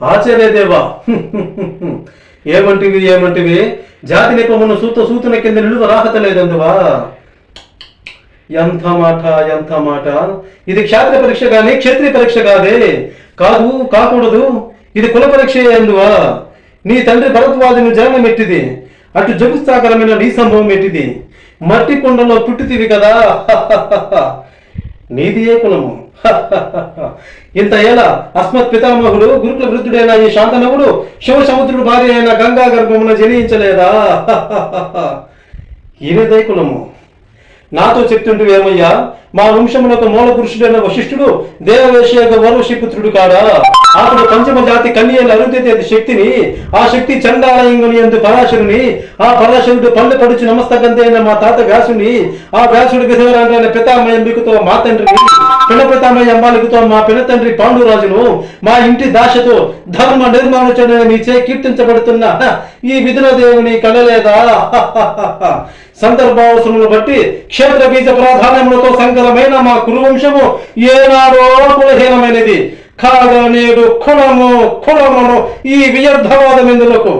ఆచార్యదేవా ఏమంటివి ఏమంటివి? జాతి నిపమును సూత సూతున కింద నిలువ రాహత లేదందువా? ఎంత మాట ఎంత మాట. ఇది క్షాత్ర పరీక్ష కానీ క్షత్రియ పరీక్ష కాదే. కాదు కాకూడదు. ఇది కుల పరీక్ష ఎందువా? నీ తండ్రి భరద్వాజుని జననం ఎట్టిది అటు జగుస్తాకరమైన నీ సంభవం ఎట్టిది మట్టి కుండలో పుట్టితివి కదా. నీదియే కులము. ఇంత ఎలా? అస్మత్ పితామహుడు గురుకుల వృద్ధుడైన ఈ శాంతనవుడు శివ సముద్రుడు భార్య అయిన గంగా గర్భమున జనించలేదా? ఈయనదే కులము. నాతో చెప్తుంటే ఏమయ్యా? మా వంశములకు మూల పురుషుడైన వశిష్ఠుడు దేవవేషయక వరవశిపుత్రుడు కాడా? అతడు పంచమ జాతి కన్యల అరుంధతి శక్తిని ఆ శక్తి చండాలయంగుని ఎందు పరాశరుని ఆ పరాశరుడు పళ్ళు పడుచు నమస్తకంతైన మా తాత వ్యాసుని ఆ వ్యాసుడి విధవరాండ్రైన పితామయ ఎంపికతో మా తండ్రిని పిన పితామయ అంబాలికతో మా పిన తండ్రి పాండురాజును మా ఇంటి దాశతో ధర్మ నిర్మాణ నీచే కీర్తించబడుతున్న ఈ విధుల దేవుని కలలేదా? సందర్భావసరములు బట్టి క్షేత్ర బీజ ప్రాధాన్యములతో సంకలమైన మా కురువంశము ఏనాడో కులహీనమైనది. కాగా నేడు కులము కులమును ఈ వ్యర్థవాదమెందులకు